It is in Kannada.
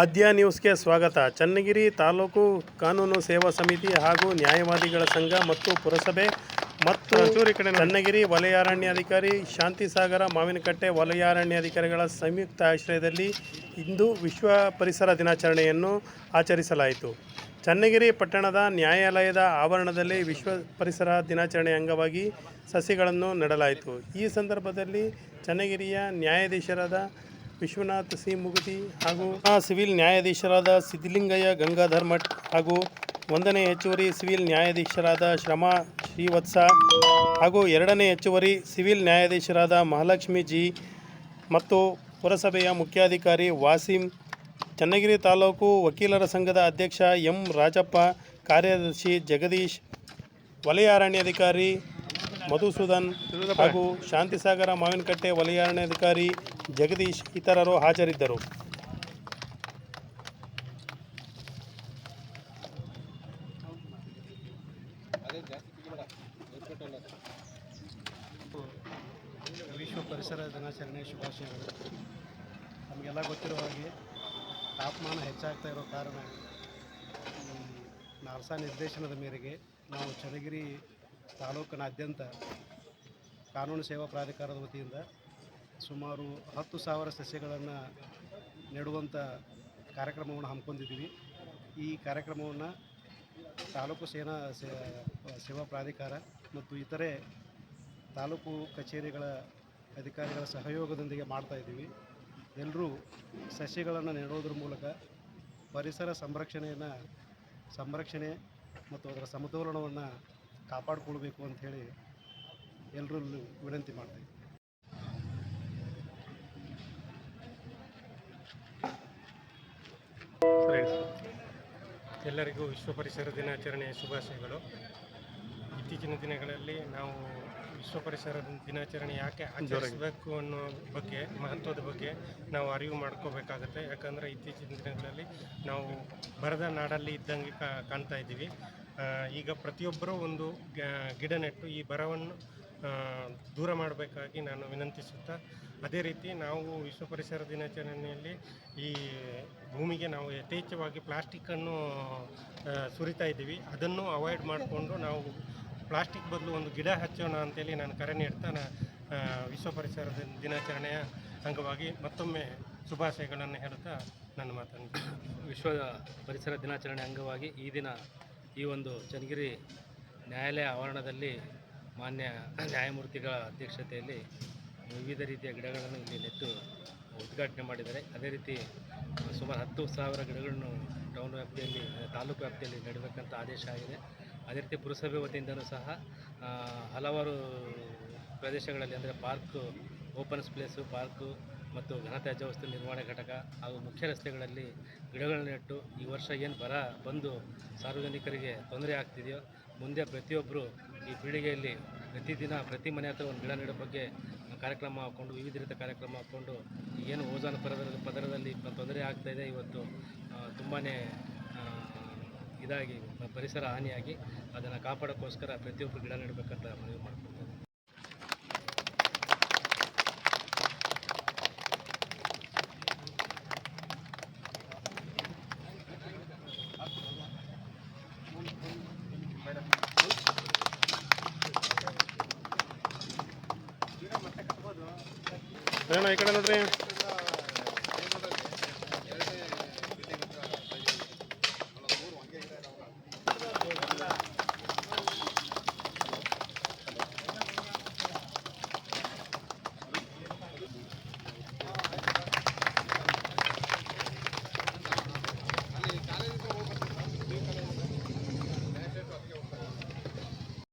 ಆದ್ಯ ನ್ಯೂಸ್ಗೆ ಸ್ವಾಗತ. ಚನ್ನಗಿರಿ ತಾಲೂಕು ಕಾನೂನು ಸೇವಾ ಸಮಿತಿ ಹಾಗೂ ನ್ಯಾಯವಾದಿಗಳ ಸಂಘ ಮತ್ತು ಪುರಸಭೆ ಮತ್ತು ಚನ್ನಗಿರಿ ವಲಯಾರಣ್ಯಾಧಿಕಾರಿ ಶಾಂತಿಸಾಗರ ಮಾವಿನಕಟ್ಟೆ ವಲಯಾರಣ್ಯಾಧಿಕಾರಿಗಳ ಸಂಯುಕ್ತ ಆಶ್ರಯದಲ್ಲಿ ಇಂದು ವಿಶ್ವ ಪರಿಸರ ದಿನಾಚರಣೆಯನ್ನು ಆಚರಿಸಲಾಯಿತು. ಚನ್ನಗಿರಿ ಪಟ್ಟಣದ ನ್ಯಾಯಾಲಯದ ಆವರಣದಲ್ಲಿ ವಿಶ್ವ ಪರಿಸರ ದಿನಾಚರಣೆ ಅಂಗವಾಗಿ ಸಸಿಗಳನ್ನು ನೆಡಲಾಯಿತು. ಈ ಸಂದರ್ಭದಲ್ಲಿ ಚನ್ನಗಿರಿಯ ನ್ಯಾಯಾಧೀಶರಾದ ವಿಶ್ವನಾಥ್ ಸಿ. ಮುಗುತಿ ಹಾಗೂ ಸಿವಿಲ್ ನ್ಯಾಯಾಧೀಶರಾದ ಸಿದ್ಧಲಿಂಗಯ್ಯ ಗಂಗಾಧರ್ ಮಠ್ ಹಾಗೂ ಒಂದನೇ ಹೆಚ್ಚುವರಿ ಸಿವಿಲ್ ನ್ಯಾಯಾಧೀಶರಾದ ಶ್ರಮ ಶ್ರೀವತ್ಸ ಹಾಗೂ ಎರಡನೇ ಹೆಚ್ಚುವರಿ ಸಿವಿಲ್ ನ್ಯಾಯಾಧೀಶರಾದ ಮಹಾಲಕ್ಷ್ಮಿ ಜಿ. ಮತ್ತು ಪುರಸಭೆಯ ಮುಖ್ಯಾಧಿಕಾರಿ ವಾಸಿಂ, ಚನ್ನಗಿರಿ ತಾಲೂಕು ವಕೀಲರ ಸಂಘದ ಅಧ್ಯಕ್ಷ ಎಂ ರಾಜಪ್ಪ, ಕಾರ್ಯದರ್ಶಿ ಜಗದೀಶ್, ವಲಯ ಅರಣ್ಯಾಧಿಕಾರಿ ಮಧುಸೂದನ್ ಹಾಗೂ ಶಾಂತಿಸಾಗರ ಮಾವಿನಕಟ್ಟೆ ವಲಯಾರಣ್ಯಾಧಿಕಾರಿ ಜಗದೀಶ್ ಇತರರು ಹಾಜರಿದ್ದರು. ವಿಶ್ವ ಪರಿಸರ ದಿನಾಚರಣೆ ಶುಭಾಶಯಗಳು. ನಮಗೆಲ್ಲ ಗೊತ್ತಿರೋ ಹಾಗೆ ತಾಪಮಾನ ಹೆಚ್ಚಾಗ್ತಾ ಇರೋ ಕಾರಣ ನಾರ್ಸಾ ನಿರ್ದೇಶನದ ಮೇರೆಗೆ ನಾವು ಚನ್ನಗಿರಿ ತಾಲೂಕಿನಾದ್ಯಂತ ಕಾನೂನು ಸೇವಾ ಪ್ರಾಧಿಕಾರದ ವತಿಯಿಂದ ಸುಮಾರು ಹತ್ತು ಸಾವಿರ ಸಸ್ಯಗಳನ್ನು ನೆಡುವಂಥ ಕಾರ್ಯಕ್ರಮವನ್ನು ಹಮ್ಮಿಕೊಂಡಿದ್ದೀವಿ. ಈ ಕಾರ್ಯಕ್ರಮವನ್ನು ತಾಲೂಕು ಸೇನಾ ಸೇವಾ ಪ್ರಾಧಿಕಾರ ಮತ್ತು ಇತರೆ ತಾಲೂಕು ಕಚೇರಿಗಳ ಅಧಿಕಾರಿಗಳ ಸಹಯೋಗದೊಂದಿಗೆ ಮಾಡ್ತಾ ಇದ್ದೀವಿ. ಎಲ್ಲರೂ ಸಸ್ಯಗಳನ್ನು ನೆಡೋದ್ರ ಮೂಲಕ ಪರಿಸರ ಸಂರಕ್ಷಣೆಯನ್ನು, ಸಂರಕ್ಷಣೆ ಮತ್ತು ಅದರ ಸಮತೋಲನವನ್ನು ಕಾಪಾಡಿಕೊಳ್ಬೇಕು ಅಂಥೇಳಿ ಎಲ್ಲರಲ್ಲೂ ವಿನಂತಿ ಮಾಡ್ತೀವಿ ಎಲ್ಲರಿಗೂ ವಿಶ್ವ ಪರಿಸರ ದಿನಾಚರಣೆಯ ಶುಭಾಶಯಗಳು. ಇತ್ತೀಚಿನ ದಿನಗಳಲ್ಲಿ ನಾವು ವಿಶ್ವ ಪರಿಸರ ದಿನಾಚರಣೆ ಯಾಕೆ ಆಚರಿಸಬೇಕು ಅನ್ನೋ ಬಗ್ಗೆ ಮಹತ್ವದ ಬಗ್ಗೆ ನಾವು ಅರಿವು ಮಾಡ್ಕೋಬೇಕಾಗುತ್ತೆ. ಯಾಕಂದರೆ ಇತ್ತೀಚಿನ ದಿನಗಳಲ್ಲಿ ನಾವು ಬರದ ನಾಡಲ್ಲಿ ಇದ್ದಂಗೆ ಕಾ- ಕಾಣ್ತಾ ಇದ್ದೀವಿ. ಈಗ ಪ್ರತಿಯೊಬ್ಬರೂ ಒಂದು ಗಿಡ ನೆಟ್ಟು ಈ ಬರವನ್ನು ದೂರ ಮಾಡಬೇಕಾಗಿ ನಾನು ವಿನಂತಿಸುತ್ತಾ ಅದೇ ರೀತಿ ನಾವು ವಿಶ್ವ ಪರಿಸರ ದಿನಾಚರಣೆಯಲ್ಲಿ ಈ ಭೂಮಿಗೆ ನಾವು ಯಥೇಚ್ಛವಾಗಿ ಪ್ಲಾಸ್ಟಿಕ್ಕನ್ನು ಸುರಿತಾ ಇದ್ದೀವಿ. ಅದನ್ನು ಅವಾಯ್ಡ್ ಮಾಡಿಕೊಂಡು ನಾವು ಪ್ಲಾಸ್ಟಿಕ್ ಬದಲು ಒಂದು ಗಿಡ ಹಚ್ಚೋಣ ಅಂತೇಳಿ ನಾನು ಕರೆ ನೀಡ್ತಾ ವಿಶ್ವ ಪರಿಸರ ದಿನ- ದಿನಾಚರಣೆಯ ಅಂಗವಾಗಿ ಮತ್ತೊಮ್ಮೆ ಶುಭಾಶಯಗಳನ್ನು ಹೇಳುತ್ತಾ ನನ್ನ ಮಾತನ್ನು ವಿಶ್ವ ಪರಿಸರ ದಿನಾಚರಣೆ ಅಂಗವಾಗಿ ಈ ದಿನ ಈ ಒಂದು ಚನ್ನಗಿರಿ ನ್ಯಾಯಾಲಯ ಆವರಣದಲ್ಲಿ ಮಾನ್ಯ ನ್ಯಾಯಮೂರ್ತಿಗಳ ಅಧ್ಯಕ್ಷತೆಯಲ್ಲಿ ವಿವಿಧ ರೀತಿಯ ಗಿಡಗಳನ್ನು ಇಲ್ಲಿ ನೆಟ್ಟು ಉದ್ಘಾಟನೆ ಮಾಡಿದ್ದಾರೆ. ಅದೇ ರೀತಿ ಸುಮಾರು ಹತ್ತು ಸಾವಿರ ಗಿಡಗಳನ್ನು ಟೌನ್ ವ್ಯಾಪ್ತಿಯಲ್ಲಿ, ತಾಲೂಕು ವ್ಯಾಪ್ತಿಯಲ್ಲಿ ನೆಡಬೇಕಂತ ಆದೇಶ ಆಗಿದೆ. ಅದೇ ರೀತಿ ಪುರಸಭೆ ವತಿಯಿಂದನೂ ಸಹ ಹಲವಾರು ಪ್ರದೇಶಗಳಲ್ಲಿ ಅಂದರೆ ಪಾರ್ಕು ಓಪನ್ಸ್ ಪ್ಲೇಸು ಪಾರ್ಕು ಮತ್ತು ಘನತ್ಯಾಜ್ಯ ವಸ್ತು ನಿರ್ವಹಣೆ ಘಟಕ ಹಾಗೂ ಮುಖ್ಯ ರಸ್ತೆಗಳಲ್ಲಿ ಗಿಡಗಳನ್ನು ನೆಟ್ಟು ಈ ವರ್ಷ ಏನು ಬರ ಬಂದು ಸಾರ್ವಜನಿಕರಿಗೆ ತೊಂದರೆ ಆಗ್ತಿದೆಯೋ, ಮುಂದೆ ಪ್ರತಿಯೊಬ್ಬರು ಈ ಪೀಳಿಗೆಯಲ್ಲಿ ಪ್ರತಿದಿನ ಪ್ರತಿ ಮನೆ ಹತ್ರ ಒಂದು ಗಿಡ ನೆಡೋ ಬಗ್ಗೆ ಕಾರ್ಯಕ್ರಮ ಹಾಕ್ಕೊಂಡು ವಿವಿಧ ರೀತಿಯ ಕಾರ್ಯಕ್ರಮ ಹಾಕ್ಕೊಂಡು ಏನು ಓಜಾನ್ ಪದರದ ಪದರದಲ್ಲಿ ತೊಂದರೆ ಆಗ್ತಾಯಿದೆ ಇವತ್ತು ತುಂಬಾ ಇದಾಗಿ ಪರಿಸರ ಹಾನಿಯಾಗಿ ಅದನ್ನು ಕಾಪಾಡೋಕ್ಕೋಸ್ಕರ ಪ್ರತಿಯೊಬ್ಬರು ಗಿಡ ನೆಡಬೇಕಂತ ಮನವಿ ಮಾಡ್ಕೊಳ್ತೀನಿ. ಏನೋ ಈ ಕಡೆ ನೋಡ್ರಿ.